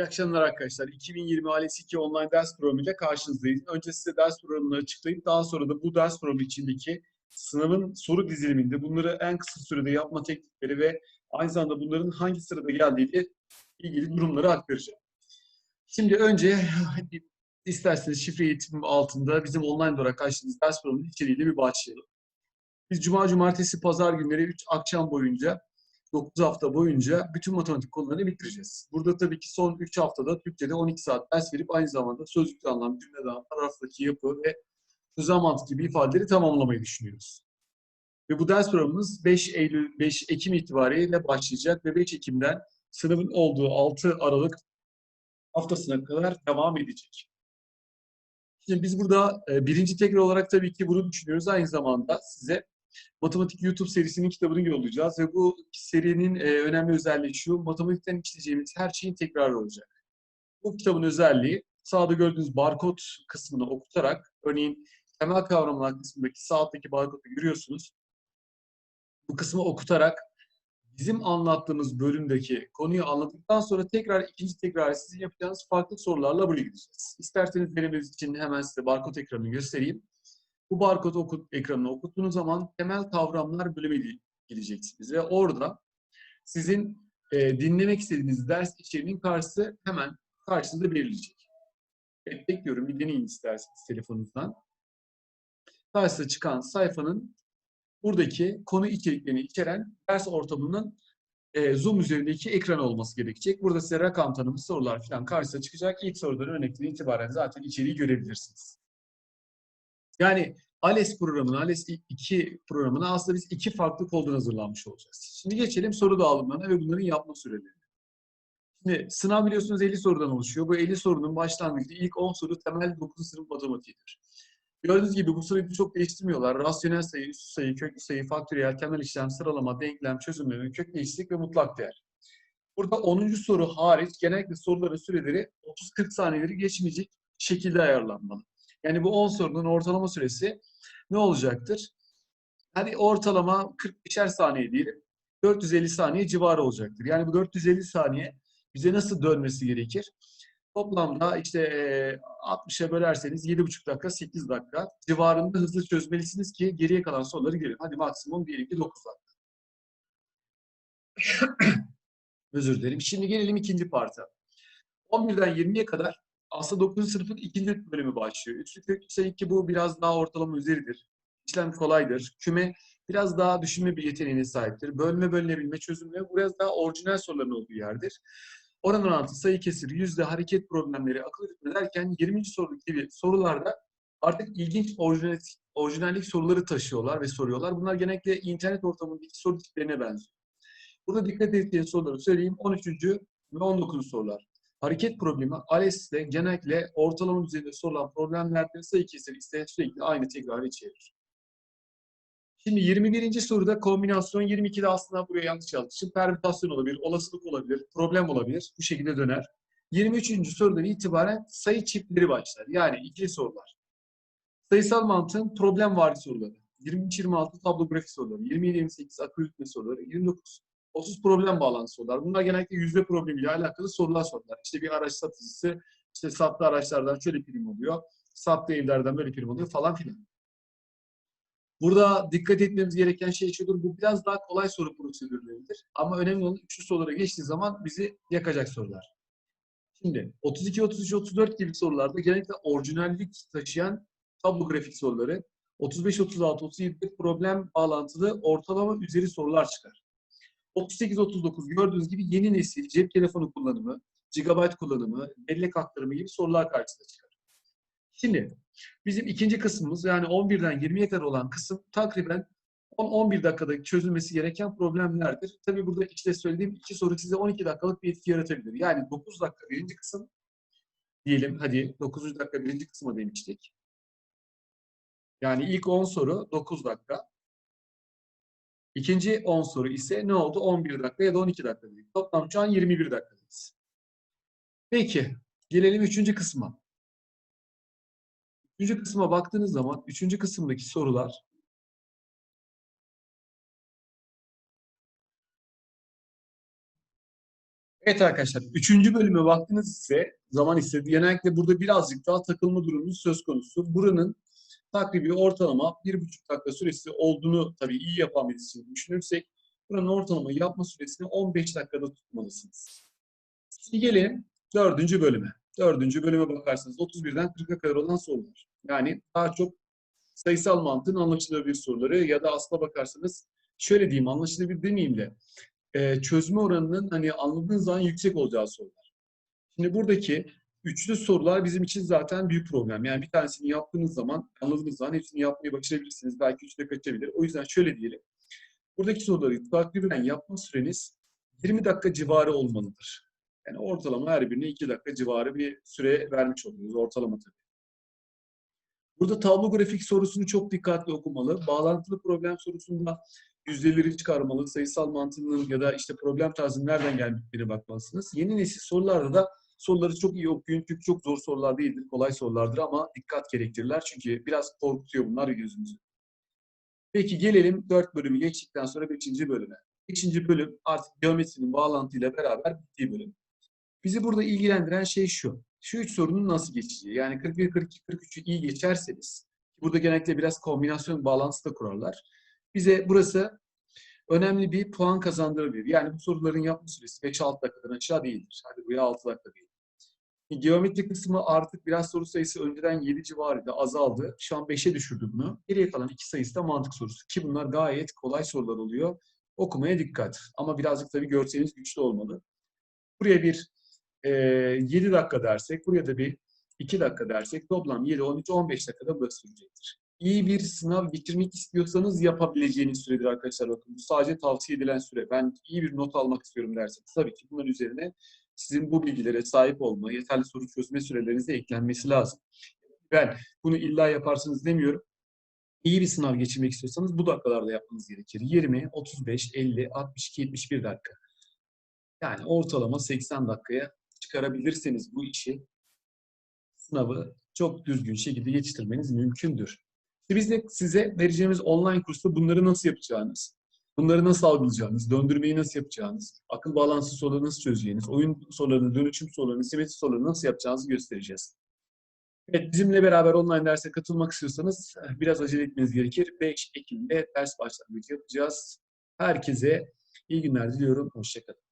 İyi akşamlar arkadaşlar. 2020 ALES 2 online ders programı ile karşınızdayız. Önce size ders programını açıklayıp daha sonra da bu ders programı içindeki sınavın soru diziliminde bunları en kısa sürede yapma teknikleri ve aynı zamanda bunların hangi sırada geldiğiyle ilgili durumları aktaracağım. Şimdi önce isterseniz şifre eğitimim altında bizim online olarak açtığımız ders programının içeriğiyle bir başlayalım. Biz cuma, cumartesi, pazar günleri 3 akşam boyunca 9 hafta boyunca bütün matematik konularını bitireceğiz. Burada tabii ki son 3 haftada Türkçe'de 12 saat ders verip aynı zamanda sözlükte anlam, cümlede anlam, paragraftaki yapı ve sözel mantık gibi ifadeleri tamamlamayı düşünüyoruz. Ve bu ders programımız 5 Eylül, 5 Ekim itibariyle başlayacak ve 5 Ekim'den sınavın olduğu 6 Aralık haftasına kadar devam edecek. Şimdi biz burada e, birinci tekrar olarak tabii ki bunu düşünüyoruz. Aynı zamanda size Matematik YouTube serisinin kitabını yollayacağız ve bu serinin e, önemli özelliği şu, matematikten işleyeceğimiz her şeyin tekrarı olacak. Bu kitabın özelliği sağda gördüğünüz barkod kısmını okutarak, örneğin temel kavramlar kısmındaki sağ alttaki barkodu görüyorsunuz. Bu kısmı okutarak bizim anlattığımız bölümdeki konuyu anladıktan sonra tekrar ikinci tekrar sizin yapacağınız farklı sorularla buraya gideceğiz. İsterseniz denememiz için hemen size barkod ekranını göstereyim. Bu barkod okut, ekranını okuttuğunuz zaman temel kavramlar bölümü gideceksiniz ve orada sizin e, dinlemek istediğiniz ders içeriğinin karşısı hemen karşınızda belirleyecek. Evet, bekliyorum. Bir deneyin isterseniz telefonunuzdan. Karşısına çıkan sayfanın buradaki konu içeriklerini içeren ders ortamının e, Zoom üzerindeki ekran olması gerekecek. Burada size rakam tanımı sorular falan karşısına çıkacak. İlk sorudan örnekten itibaren zaten içeriği görebilirsiniz. Yani ALES programını, ALES 2 programını aslında biz iki farklı koldan hazırlanmış olacağız. Şimdi geçelim soru dağılımlarına ve bunların yapma sürelerine. Şimdi sınav biliyorsunuz 50 sorudan oluşuyor. Bu 50 sorunun başlangıcı ilk 10 soru temel 9. sınıf matematiğidir. Gördüğünüz gibi bu soruyu çok değiştirmiyorlar. Rasyonel sayı, üstü sayı, köklü sayı, faktöriyel, temel işlem, sıralama, denklem, çözümleme, kök eşitlik ve mutlak değer. Burada 10. soru hariç genellikle soruların süreleri 30-40 saniyeleri geçmeyecek şekilde ayarlanmalı. Yani bu 10 sorunun ortalama süresi ne olacaktır? Hadi ortalama 45'er saniye diyelim. 450 saniye civarı olacaktır. Yani bu 450 saniye bize nasıl dönmesi gerekir? Toplamda işte 60'a bölerseniz 7,5 dakika, 8 dakika civarında hızlı çözmelisiniz ki geriye kalan soruları gelin. Hadi maksimum diyelim ki 9 dakika. Özür dilerim. Şimdi gelelim ikinci parta. 11'den 20'ye kadar aslında 9. sınıfın ikinci bölümü başlıyor. Üçlü sayı ki bu biraz daha ortalama üzeridir. İşlem kolaydır. Küme biraz daha düşünme bir yeteneğine sahiptir. Bölme, bölünebilme, çözümle biraz daha orijinal soruların olduğu yerdir. Oran orantı, sayı kesir, yüzde, hareket problemleri, akıl ritmi derken 20. soru gibi sorularda artık ilginç orijinallik, orijinallik soruları taşıyorlar ve soruyorlar. Bunlar genellikle internet ortamındaki soru tiplerine benziyor. Burada dikkat edeceğiniz soruları söyleyeyim. 13. ve 19. sorular. Hareket problemi ALES'te genellikle ortalama düzeyinde sorulan problemlerde sayı kesir isteyen sürekli aynı tekrarı içerir. Şimdi 21. soruda kombinasyon 22'de aslında buraya yanlış yazmışım. Permütasyon olabilir, olasılık olabilir, problem olabilir. Bu şekilde döner. 23. sorudan itibaren sayı çiftleri başlar. Yani ikili sorular. Sayısal mantığın problem vari soruları. 23-26 tablo grafik soruları. 27-28 akıl yürütme soruları. 29 30 problem bağlantısı sorular. Bunlar genellikle yüzde problemiyle alakalı sorular sorular. İşte bir araç satıcısı işte sattığı araçlardan şöyle prim oluyor. Sattığı evlerden böyle prim oluyor falan filan. Burada dikkat etmemiz gereken şey şudur. Bu biraz daha kolay soru prosedürleridir. Ama önemli olan üçlü sorulara geçtiği zaman bizi yakacak sorular. Şimdi 32, 33, 34 gibi sorularda genellikle orijinallik taşıyan tablo grafik soruları, 35, 36, 37 problem bağlantılı ortalama üzeri sorular çıkar. 38-39 gördüğünüz gibi yeni nesil cep telefonu kullanımı, gigabyte kullanımı, bellek aktarımı gibi sorular karşısına çıkar. Şimdi bizim ikinci kısmımız yani 11'den 20'ye kadar olan kısım takriben 10-11 dakikada çözülmesi gereken problemlerdir. Tabii burada işte söylediğim iki soru size 12 dakikalık bir etki yaratabilir. Yani 9 dakika birinci kısım diyelim hadi 9. dakika birinci kısma demiştik. Yani ilk 10 soru 9 dakika. İkinci 10 soru ise ne oldu? 11 dakika ya da 12 dakika dedik. Toplam şu an 21 dakikadayız. Peki, gelelim üçüncü kısma. Üçüncü kısma baktığınız zaman, üçüncü kısımdaki sorular Evet arkadaşlar, üçüncü bölüme baktınız ise zaman istedi. Genellikle burada birazcık daha takılma durumumuz söz konusu. Buranın takribi ortalama bir buçuk dakika süresi olduğunu tabii iyi yapan birisini düşünürsek buranın ortalama yapma süresini 15 dakikada tutmalısınız. Şimdi gelelim dördüncü bölüme. Dördüncü bölüme bakarsanız 31'den 40'a kadar olan sorular. Yani daha çok sayısal mantığın anlaşılabilir soruları ya da aslına bakarsanız şöyle diyeyim anlaşılabilir demeyeyim de çözme oranının hani anladığınız zaman yüksek olacağı sorular. Şimdi buradaki üçlü sorular bizim için zaten büyük problem. Yani bir tanesini yaptığınız zaman, anladığınız zaman hepsini yapmayı başarabilirsiniz. Belki üçte kaçabilir. O yüzden şöyle diyelim. Buradaki soruları takriben yapma süreniz 20 dakika civarı olmalıdır. Yani ortalama her birine 2 dakika civarı bir süre vermiş oluyoruz. Ortalama tabii. Burada tablo grafik sorusunu çok dikkatli okumalı. Bağlantılı problem sorusunda yüzdeleri çıkarmalı, sayısal mantığının ya da işte problem tarzının nereden geldiğine bakmalısınız. Yeni nesil sorularda da soruları çok iyi okuyun çünkü çok zor sorular değildir, kolay sorulardır ama dikkat gerektirirler çünkü biraz korkutuyor bunlar gözümüzü. Peki gelelim 4 bölümü geçtikten sonra 5. bölüme. 5. bölüm artık geometrinin bağlantıyla beraber bittiği bölüm. Bizi burada ilgilendiren şey şu. Şu üç sorunun nasıl geçeceği. Yani 41, 42, 43'ü iyi geçerseniz, burada genellikle biraz kombinasyon bağlantısı da kurarlar. Bize burası önemli bir puan kazandırabilir. Yani bu soruların yapma süresi 5-6 dakikadan aşağı değildir. Hadi buraya 6 dakika değil. Geometri kısmı artık biraz soru sayısı önceden 7 civarıydı, azaldı. Şu an 5'e düşürdü bunu. Geriye kalan iki sayısı da mantık sorusu. Ki bunlar gayet kolay sorular oluyor. Okumaya dikkat. Ama birazcık tabii görseliniz güçlü olmalı. Buraya bir e, 7 dakika dersek, buraya da bir 2 dakika dersek toplam 7, 13, 15 dakikada burası sürecektir. İyi bir sınav bitirmek istiyorsanız yapabileceğiniz süredir arkadaşlar. Bakın bu sadece tavsiye edilen süre. Ben iyi bir not almak istiyorum derseniz tabii ki bunların üzerine sizin bu bilgilere sahip olma, yeterli soru çözme sürelerinize eklenmesi lazım. Ben bunu illa yaparsınız demiyorum. İyi bir sınav geçirmek istiyorsanız bu dakikalarda yapmanız gerekir. 20, 35, 50, 62, 71 dakika. Yani ortalama 80 dakikaya çıkarabilirseniz bu işi sınavı çok düzgün şekilde yetiştirmeniz mümkündür. Biz de size vereceğimiz online kursta bunları nasıl yapacağınız, bunları nasıl algılayacağınız, döndürmeyi nasıl yapacağınız, akıl bağlantısı soruları nasıl çözeceğiniz, oyun sorularını, dönüşüm sorularını, simetri sorularını nasıl yapacağınızı göstereceğiz. Evet, bizimle beraber online derse katılmak istiyorsanız biraz acele etmeniz gerekir. 5 Ekim'de ders başlangıcı yapacağız. Herkese iyi günler diliyorum. Hoşçakalın.